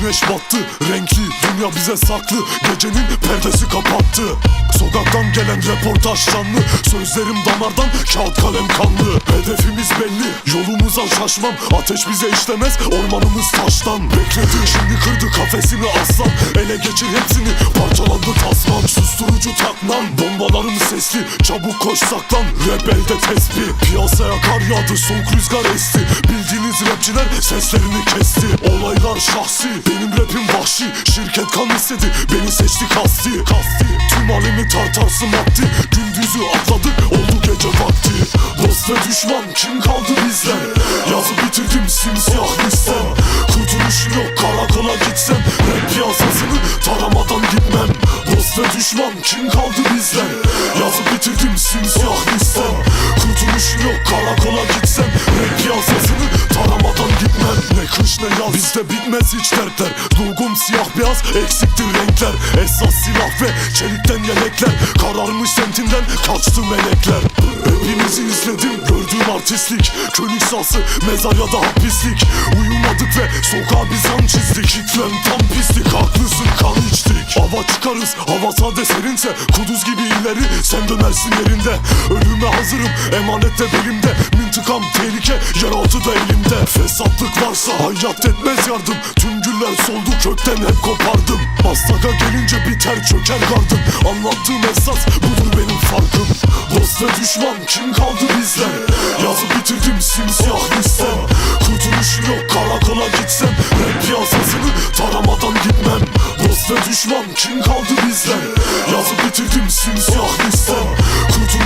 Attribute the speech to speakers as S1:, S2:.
S1: Güneş battı renkli dünya bize saklı Gecenin perdesi kapattı. Sokaktan gelen reportaj canlı Sözlerim damardan kağıt kalem kanlı. Hedefimiz belli yolumuza şaşmam Ateş bize işlemez ormanımız taştan. Bekledi şimdi kırdı kafesini aslan Ele geçir hepsini parçalandı tasman Susturucu takmam bombalarım sesli Çabuk koş saklan rap elde tespih. Piyasaya kar yağdı soğuk rüzgar esti Bildiğiniz rapçiler seslerini kesti. Olaylar şahsi. Benim rapim vahşi. Şirket kan istedi. Beni seçti kasti. Kasti. Tüm alemi tartarsın maddi Gündüzü atladık. Oldu gece vakti. Dost ve düşman kim kaldı bizden Yazı bitirdim simsiyah listem. Kurtuluşum yok. Karakola gitsem. Rap piyasasını taramadan gitmem. Dost ve düşman kim kaldı bizden Yazı bitirdim simsiyah listem Ne yaz bizde bitmez hiç dertler. Dulgum siyah beyaz eksiktir renkler. Esas silah ve çelikten yelekler. Kararmış semtinden kaçtı melekler. Hepinizi izledim gördüğüm artistlik. Könük sası mezar ya da hapislik Uyumadık ve sokağa biz an çizdik. Kitlem tam pislik haklısın kan içtik. Hava çıkarız hava sade serinse Kuduz gibi ileri sen dönersin yerinde. Ölüme hazırım emanet de belimde. Mintikam tehlike yeraltı da elimde. Fesatlık varsa hayat etmez yardım. Tüm güller soldu kökten hep kopardım. Maslaka gelince biter çöker gardım. Anlattığım esas budur benim farkım. Dost ve düşman kim kaldı bizden Yazı bitirdim simsiyah yok karakola gitsem Rap piyasasını taramadan gitmem. Dost ve düşman kim kaldı bizden? Yazı bitirdim simsiyah listem Kurtuluşum